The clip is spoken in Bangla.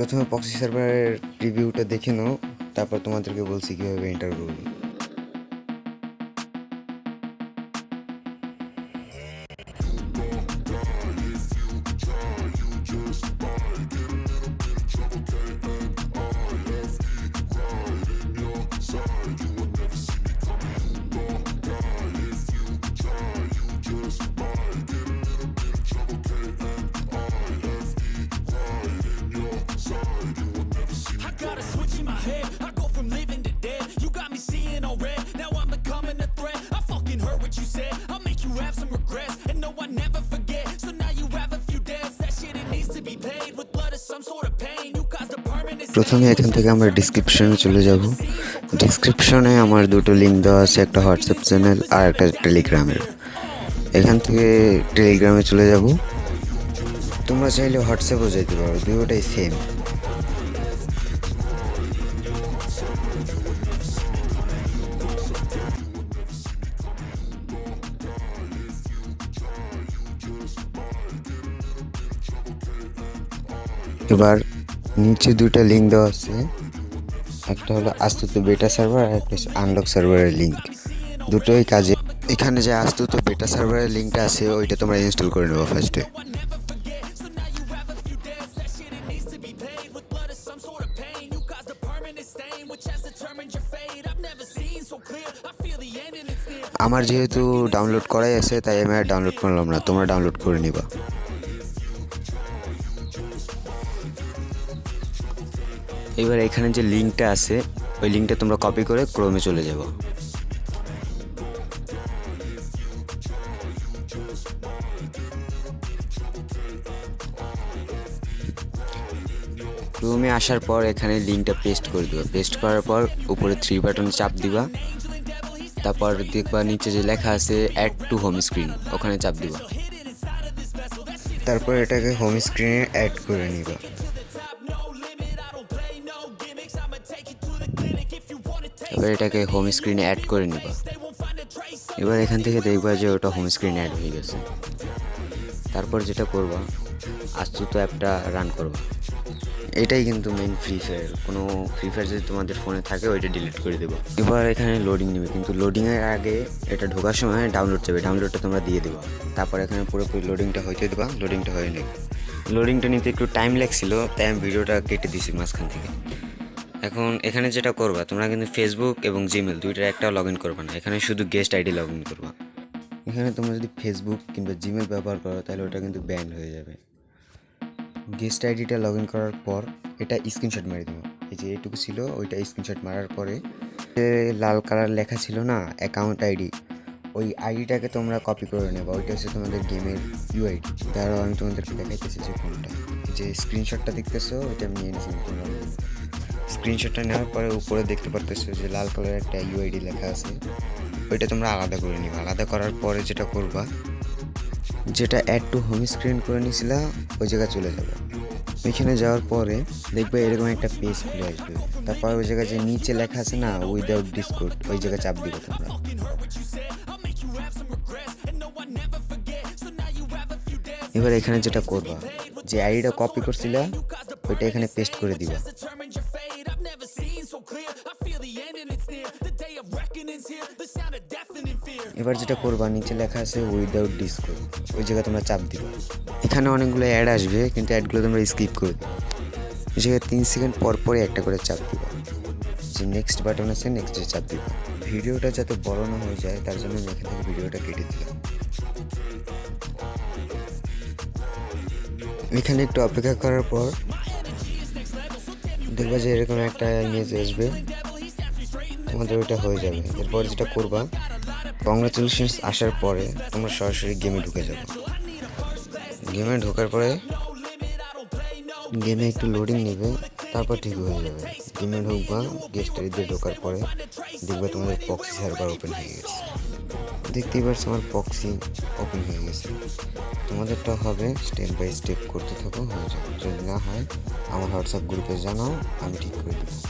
প্রথমে পক্সি সার্ভারের রিভিউটা দেখে নাও তারপর তোমাদেরকে বলছি কীভাবে করব। প্রথমে এখান থেকে আমরা ডিসক্রিপশনে চলে যাব। ডিসক্রিপশনে আমার দুটো লিঙ্ক দেওয়া আছে, একটা হোয়াটসঅ্যাপ চ্যানেল আর একটা টেলিগ্রামের এখান থেকে টেলিগ্রামে চলে যাব। তোমরা চাইলে হোয়াটসঅ্যাপও যেতে পারো, দুটোটাই সেম এবার নিচে দুইটা লিঙ্ক দেওয়া আছে। একটা হলো আস্তুত বেটা সার্ভার আর একটা আনলক সার্ভারের লিঙ্ক দুটোই কাজে এখানে যে আস্তুত বেটা সার্ভারের লিঙ্কটা আছে, ওইটা তোমরা ইনস্টল করে নেব ফার্স্টে. আমার যেহেতু ডাউনলোড করাই আছে, তাই আমি আর ডাউনলোড করলাম না। তোমরা ডাউনলোড করে নিবা। এবার এখানে যে লিঙ্কটা আছে, ওই লিঙ্কটা তোমরা কপি করে ক্রোমে চলে যাব। ক্রোমে আসার পর এখানে লিঙ্কটা পেস্ট করে দিবা। পেস্ট করার পর উপরে থ্রি বাটন চাপ দিবা। তারপর দেখবা নিচে যে লেখা আছে অ্যাড টু হোম স্ক্রিন ওখানে চাপ দিবা। তারপর এটাকে হোম স্ক্রিনে অ্যাড করে নিবা। এবার এটাকে হোম স্ক্রিনে অ্যাড করে নিবা। এবার এখান থেকে দেখবা যে ওটা হোম স্ক্রিনে অ্যাড হয়ে গেছে। তারপর যেটা করবা আস্তুত অ্যাপটা রান করবা। এটাই কিন্তু মেইন ফ্রি ফায়ার কোনো ফ্রি ফায়ার যদি তোমাদের ফোনে থাকে, ওইটা ডিলিট করে দেবো। এবার এখানে লোডিং নেবে। কিন্তু লোডিংয়ের আগে এটা ঢোকার সময় ডাউনলোড যাবে ডাউনলোডটা তোমরা দিয়ে দেবো। তারপর এখানে পুরোপুরি লোডিংটা হইতে দেবা। লোডিংটা হয়ে নেবে। লোডিংটা নিতে একটু টাইম লাগছিল, তাই আমি ভিডিওটা কেটে দিছি মাঝখান থেকে। এখন এখানে যেটা করবা, তোমরা কিন্তু ফেসবুক এবং জিমেল দুইটার একটা লগ ইন করবা না। এখানে শুধু গেস্ট আইডি লগ ইন করবা। এখানে তোমরা যদি ফেসবুক কিংবা জিমেল ব্যবহার করো, তাহলে ওটা কিন্তু ব্যান হয়ে যাবে। গেস্ট আইডিটা লগ ইন করার পর এটা স্ক্রিনশট মেরে দেবো। এই যে এইটুকু ছিল, ওইটা স্ক্রিনশট মারার পরে লাল কালার লেখা ছিল না অ্যাকাউন্ট আইডি ওই আইডিটাকে তোমরা কপি করে নেবা। ওইটা হচ্ছে তোমাদের গেমের ইউআইডি তারও আমি তোমাদেরকে দেখাইতেছি যে কোনটা যে স্ক্রিনশটটা দেখতেছো, ওইটা আমি নিয়ে নিয়েছি স্ক্রিনশটটা নেওয়ার পরে উপরে দেখতে পারতেছো যে লাল কালারের একটা ইউআইডি লেখা আছে। ওইটা তোমরা আলাদা করে নিবা। আলাদা করার পরে যেটা করবা, যেটা অ্যাড টু হোম স্ক্রিন করে নিয়েছিলা ওই জায়গায় চলে যাবে। ওইখানে যাওয়ার পরে দেখবে এরকম একটা পেজ খুলে আসবে। তারপর ওই জায়গায় যে নিচে লেখা আছে না উইদাউট ডিসকোড ওই জায়গায় চাপ দিবে তোমরা। এবার এখানে যেটা করবা, যে আইডিটা কপি করছিলা, ওইটা এখানে পেস্ট করে দিবা। এবার যেটা করবা, নিচে লেখা আছে উইদাউট ডিসকোড ওই জায়গায় তোমরা চাপ দিবা। এখানে অনেকগুলো অ্যাড আসবে, কিন্তু অ্যাডগুলো তোমরা স্কিপ করে দিবা এই জায়গায় তিন সেকেন্ড পর পরই একটা করে চাপ দিবা। যে নেক্সট বাটন আছে নেক্সটে চাপ দিবা। ভিডিওটা যাতে বড় না হয়ে যায়, তার জন্য আমি এখান থেকে ভিডিওটা কেটে দিলাম। এখানে একটু অপেক্ষা করার পর, দেখবা যে এরকম একটা ইমেজ আসবে। তোমাদের ওইটা হয়ে যাবে। এরপর যেটা করবা কংগ্রাচুলেশনস আসার পরে তোমরা সরাসরি গেমে ঢুকে যাবে। গেমে ঢোকার পরে গেমে একটু লোডিং নেবে, তারপর ঠিক হয়ে যাবে। গেমে ঢুকবা গেস্ট দিয়ে ঢোকার পরে দেখবে তোমাদের পক্সি সার্ভার ওপেন হয়ে গেছে। দেখতেই পাচ্ছ আমার পক্সি ওপেন হয়ে গেছে। তোমাদেরটা হবে স্টেপ বাই স্টেপ করতে থাকো, হয়ে যাবে। যদি না হয়, আমার হোয়াটসঅ্যাপ গ্রুপে জানাও, আমি ঠিক করে দেবো।